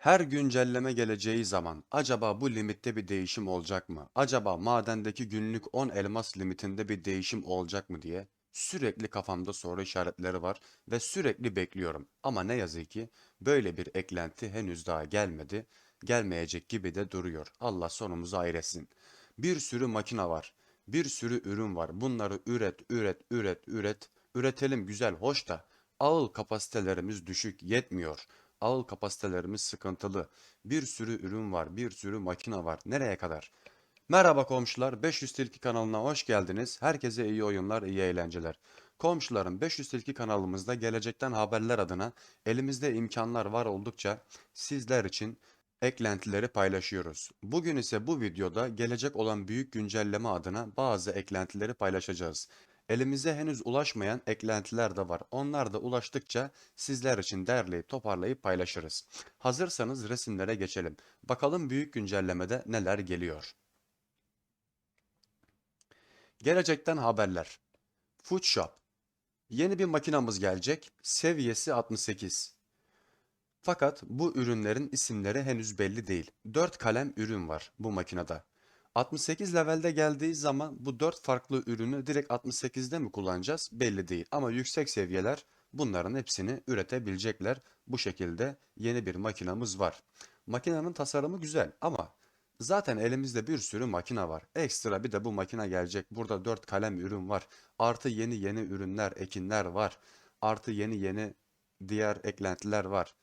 Her güncelleme geleceği zaman acaba bu limitte bir değişim olacak mı? Acaba madendeki günlük 10 elmas limitinde bir değişim olacak mı diye sürekli kafamda soru işaretleri var ve sürekli bekliyorum. Ama ne yazık ki böyle bir eklenti henüz daha gelmedi. Gelmeyecek gibi de duruyor. Allah sonumuzu ayretsin. Bir sürü makina var. Bir sürü ürün var. Bunları üret, üret, üret, üret. Üretelim güzel, hoş da ağıl kapasitelerimiz düşük, yetmiyor. Ağıl kapasitelerimiz sıkıntılı. Bir sürü ürün var, bir sürü makina var. Nereye kadar? Merhaba komşular, 500 Tilki kanalına hoş geldiniz. Herkese iyi oyunlar, iyi eğlenceler. Komşularım 500 Tilki kanalımızda gelecekten haberler adına elimizde imkanlar var oldukça sizler için eklentileri paylaşıyoruz. Bugün ise bu videoda gelecek olan büyük güncelleme adına bazı eklentileri paylaşacağız. Elimize henüz ulaşmayan eklentiler de var. Onlar da ulaştıkça sizler için derleyip toparlayıp paylaşırız. Hazırsanız resimlere geçelim. Bakalım büyük güncellemede neler geliyor. Gelecekten haberler. Food Shop. Yeni bir makinamız gelecek. Seviyesi 68. Fakat bu ürünlerin isimleri henüz belli değil. 4 kalem ürün var bu makinede. 68 levelde geldiği zaman bu 4 farklı ürünü direkt 68'de mi kullanacağız belli değil. Ama yüksek seviyeler bunların hepsini üretebilecekler. Bu şekilde yeni bir makinamız var. Makinenin tasarımı güzel ama zaten elimizde bir sürü makine var. Ekstra bir de bu makine gelecek. Burada 4 kalem ürün var. Artı yeni yeni ürünler, ekinler var. Artı yeni yeni diğer eklentiler var.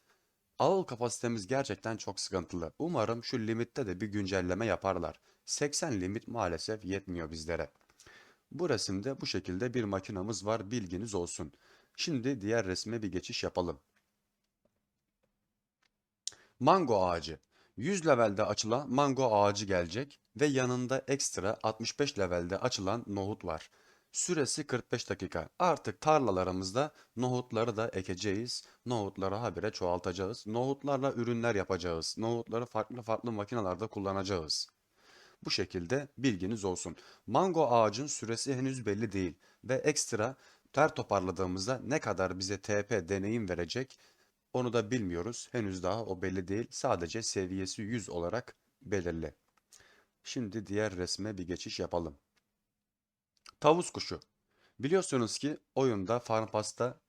Ağıl kapasitemiz gerçekten çok sıkıntılı. Umarım şu limitte de bir güncelleme yaparlar. 80 limit maalesef yetmiyor bizlere. Bu resimde bu şekilde bir makinamız var bilginiz olsun. Şimdi diğer resme bir geçiş yapalım. Mango ağacı. 100 levelde açılan mango ağacı gelecek ve yanında ekstra 65 levelde açılan nohut var. Süresi 45 dakika. Artık tarlalarımızda nohutları da ekeceğiz. Nohutları habire çoğaltacağız. Nohutlarla ürünler yapacağız. Nohutları farklı farklı makinalarda kullanacağız. Bu şekilde bilginiz olsun. Mango ağacın süresi henüz belli değil ve ekstra ter toparladığımızda ne kadar bize TP deneyim verecek onu da bilmiyoruz. Henüz daha o belli değil. Sadece seviyesi 100 olarak belirli. Şimdi diğer resme bir geçiş yapalım. Tavus kuşu. Biliyorsunuz ki oyunda Farm Pass'ta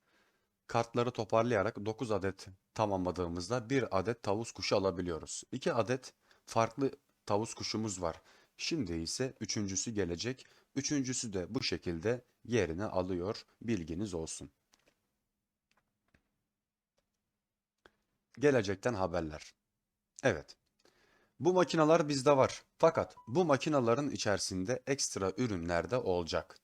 kartları toparlayarak 9 adet tamamladığımızda 1 adet tavus kuşu alabiliyoruz. 2 adet farklı tavus kuşumuz var. Şimdi ise üçüncüsü gelecek. Üçüncüsü de bu şekilde yerini alıyor. Bilginiz olsun. Gelecekten haberler. Evet. Bu makinalar bizde var. Fakat bu makinaların içerisinde ekstra ürünler de olacak.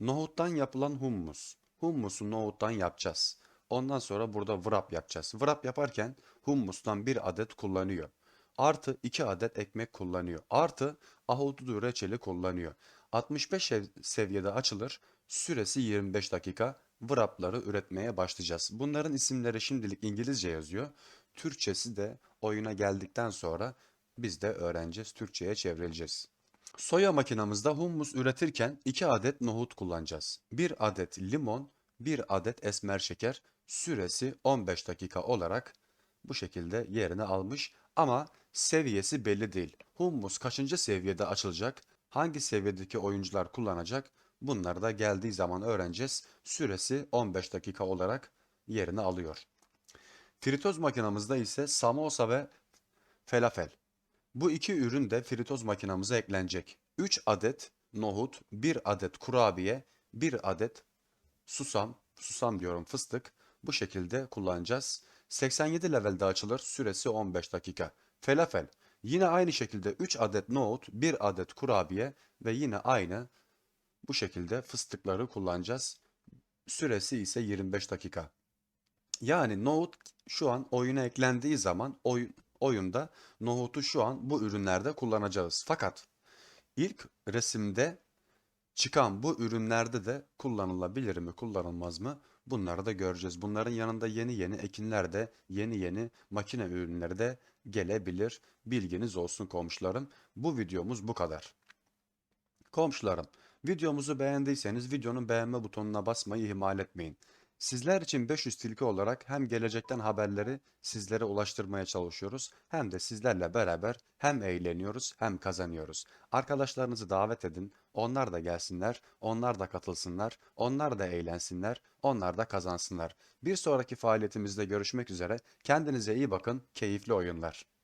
Nohuttan yapılan hummus. Hummusu nohuttan yapacağız. Ondan sonra burada wrap yapacağız. Wrap yaparken hummustan bir adet kullanıyor. Artı 2 adet ekmek kullanıyor. Artı ahududu reçeli kullanıyor. 65 sev- seviyede açılır. Süresi 25 dakika. Wrap'ları üretmeye başlayacağız. Bunların isimleri şimdilik İngilizce yazıyor. Türkçesi de oyuna geldikten sonra biz de öğreneceğiz. Türkçe'ye çevrileceğiz. Soya makinamızda hummus üretirken 2 adet nohut kullanacağız. 1 adet limon, 1 adet esmer şeker. Süresi 15 dakika olarak bu şekilde yerini almış ama seviyesi belli değil. Hummus kaçıncı seviyede açılacak? Hangi seviyedeki oyuncular kullanacak? Bunları da geldiği zaman öğreneceğiz. Süresi 15 dakika olarak yerini alıyor. Fritoz makinamızda ise samosa ve falafel. Bu iki ürün de fritoz makinamıza eklenecek. 3 adet nohut, 1 adet kurabiye, 1 adet susam, susam diyorum fıstık. Bu şekilde kullanacağız. 87 levelde açılır. Süresi 15 dakika. Falafel. Yine aynı şekilde 3 adet nohut, 1 adet kurabiye ve yine aynı bu şekilde fıstıkları kullanacağız. Süresi ise 25 dakika. Yani nohut şu an oyuna eklendiği zaman oy- oyunda nohutu şu an bu ürünlerde kullanacağız. Fakat ilk resimde çıkan bu ürünlerde de kullanılabilir mi, kullanılmaz mı? Bunları da göreceğiz. Bunların yanında yeni yeni ekinler de, yeni yeni makine ürünleri de gelebilir. Bilginiz olsun komşularım. Bu videomuz bu kadar. Komşularım, videomuzu beğendiyseniz videonun beğenme butonuna basmayı ihmal etmeyin. Sizler için 500 tilki olarak hem gelecekten haberleri sizlere ulaştırmaya çalışıyoruz hem de sizlerle beraber hem eğleniyoruz hem kazanıyoruz. Arkadaşlarınızı davet edin, onlar da gelsinler, onlar da katılsınlar, onlar da eğlensinler, onlar da kazansınlar. Bir sonraki faaliyetimizde görüşmek üzere. Kendinize iyi bakın, keyifli oyunlar.